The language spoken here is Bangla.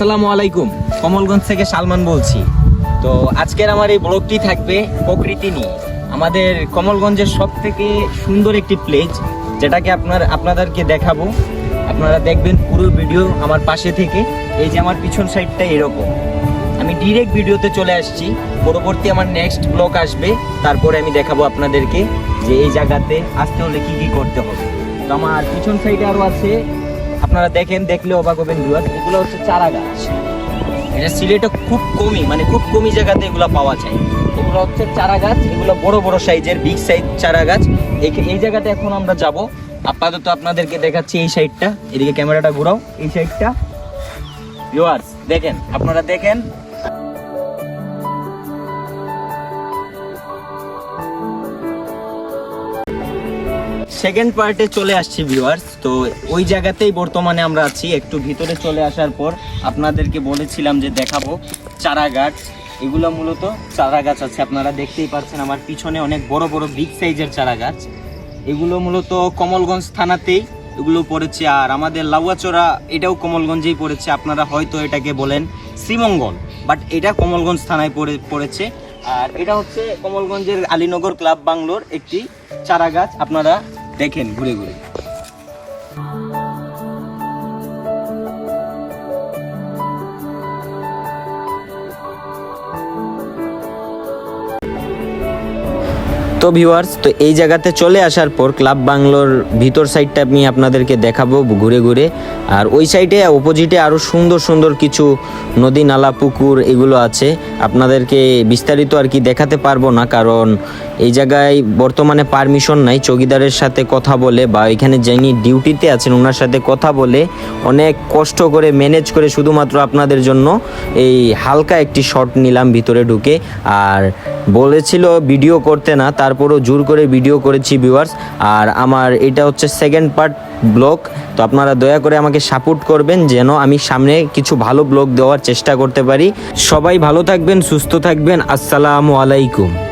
আসসালামু আলাইকুম। কমলগঞ্জ থেকে সালমান বলছি। তো আজকের আমার এই ব্লগটি থাকবে প্রকৃতি নিয়ে। আমাদের কমলগঞ্জের সব থেকে সুন্দর একটি প্লেস, যেটাকে আপনার, আপনাদেরকে দেখাবো। আপনারা দেখবেন পুরো ভিডিও আমার পাশে থেকে। এই যে আমার পিছন সাইডটা এরকম। আমি ডিরেক্ট ভিডিওতে চলে আসছি। পরবর্তী আমার নেক্সট ব্লগ আসবে। তারপরে আমি দেখাবো আপনাদেরকে যে এই জায়গাতে আসতে হলে কী কী করতে হবে। তো আমার পিছন সাইডে আরও আছে আপনারা দেখেন, দেখলে অবাক হবেন ভিউয়ার এগুলো হচ্ছে চারা গাছ। এটা সিলেটে খুব কমই মানে খুব কমই জায়গাতে এগুলো পাওয়া যায়। এগুলো হচ্ছে চারা গাছ, এগুলো বড় বড় সাইজের, বিগ সাইজ চারা গাছ। এই- জায়গাতে এখন আমরা যাব। আপাতত আপনাদেরকে দেখাচ্ছি এই সাইডটা। এদিকে ক্যামেরাটা ঘোরাও। এই সাইডটা। ভিউয়ার্স, দেখেন, আপনারা দেখেন সেকেন্ড পার্টে চলে আসছি ভিউয়ার্স তো ওই জায়গাতেই বর্তমানে আমরা আছি। একটু ভিতরে চলে আসার পর আপনাদেরকে বলেছিলাম যে দেখাবো চারা গাছ এগুলো মূলত চারা গাছ আছে, আপনারা দেখতেই পাচ্ছেন আমার পিছনে অনেক বড় বড় বিগ সাইজের চারা গাছ এগুলো মূলত কমলগঞ্জ থানাতেই এগুলো পড়েছে। আর আমাদের লাউয়াচড়া, এটাও কমলগঞ্জেই পড়েছে। আপনারা হয়তো এটাকে বলেন শ্রীমঙ্গল বাট এটা কমলগঞ্জ থানায় পড়ে, পড়েছে। আর এটা হচ্ছে কমলগঞ্জের আলীনগর ক্লাব বাংলোর একটি চারা গাছ আপনারা দেখেন ঘুরে ঘুরে। তো ভিউয়ার্স তো এই জায়গাতে চলে আসার পর ক্লাব বাংলোর ভিতর সাইডটা আমি আপনাদেরকে দেখাবো ঘুরে ঘুরে। আর ওই সাইডে অপোজিটে আরও সুন্দর সুন্দর কিছু নদী, নালা, পুকুর এগুলো আছে। আপনাদেরকে বিস্তারিত আর কি দেখাতে পারব না, কারণ এই জায়গায় বর্তমানে পারমিশন নাই। চৌকিদারের সাথে কথা বলে বা এখানে যিনি ডিউটিতে আছেন ওনার সাথে কথা বলে অনেক কষ্ট করে ম্যানেজ করে শুধুমাত্র আপনাদের জন্য এই হালকা একটি শট নিলাম ভিতরে ঢুকে। আর বলেছিল ভিডিও করতে না তারপরও জোর করে ভিডিও করেছি ভিউয়ার্স আর আমার এটা হচ্ছে সেকেন্ড পার্ট ব্লগ তো আপনারা দয়া করে আমাকে সাপোর্ট করবেন যেন আমি সামনে কিছু ভালো ব্লগ দেওয়ার চেষ্টা করতে পারি। সবাই ভালো থাকবেন, সুস্থ থাকবেন। আসসালামু আলাইকুম।